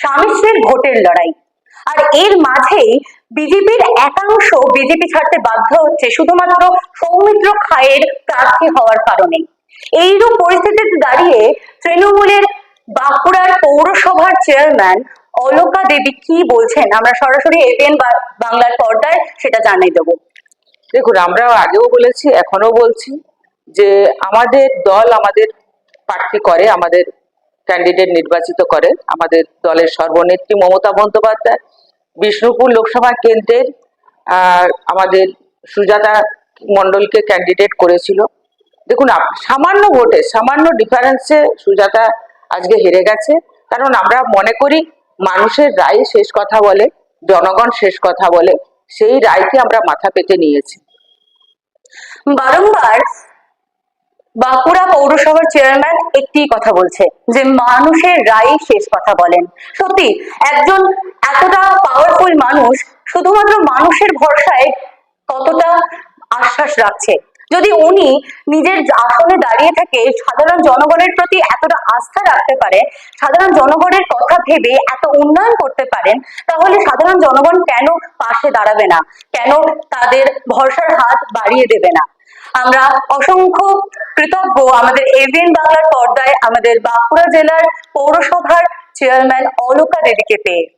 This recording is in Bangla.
স্বামী স্ত্রীর ভোটের লড়াই। আর এর মাঝেই বিজেপির একাংশ বিজেপি ছাড়তে বাধ্য হচ্ছে শুধুমাত্র সৌমিত্র খায়ের প্রার্থী হওয়ার কারণে। এইরূপ পরিস্থিতিতে দাঁড়িয়ে তৃণমূলের বাঁকুড়ার পৌরসভার চেয়ারম্যান অলকা দেবী কি বলছেন? আমরা সরাসরি এবিএন বাংলার পর্দায় সেটা জানিয়ে দেবো। দেখুন আমরা আগেও বলেছি এখনও বলছি যে আমাদের দল আমাদের প্রার্থী করে, আমাদের ক্যান্ডিডেট নির্বাচিত করে। আমাদের দলের সর্বনেত্রী মমতা বন্দ্যোপাধ্যায়, বিষ্ণুপুর লোকসভা কেন্দ্রের আমাদের সুজাতা মণ্ডলকে ক্যান্ডিডেট করেছিল। দেখুন সামান্য ভোটে, সামান্য ডিফারেন্সে সুজাতা আজকে হেরে গেছে। কারণ আমরা মনে করি, মানুষের রায় শেষ কথা বলে, জনগণ শেষ কথা বলে, সেই রায়কে আমরা মাথা পেতে নিয়েছি। বারংবার পৌরসভার চেয়ারম্যান একটি কথা বলছে যে মানুষের রায় শেষ কথা বলেন। সত্যি, একজন এতটা পাওয়ারফুল মানুষ শুধুমাত্র মানুষের ভরসায় কতটা আশ্বাস রাখছে। যদি উনি নিজের আসনে দাঁড়িয়ে থেকে, সাধারণ জনগণের প্রতি এতটা আস্থা রাখতে পারে, সাধারণ জনগণের কথা ভেবে এত উন্নয়ন করতে পারেন, তাহলে সাধারণ জনগণ কেন পাশে দাঁড়াবে না? কেন তাদের ভরসার হাত বাড়িয়ে দেবে না? আমরা অসংখ্য কৃতজ্ঞ আমাদের এভিএন বাংলার পর্দায় আমাদের বাঁকুড়া জেলার পৌরসভার চেয়ারম্যান অলকা দেবীকে পেয়ে।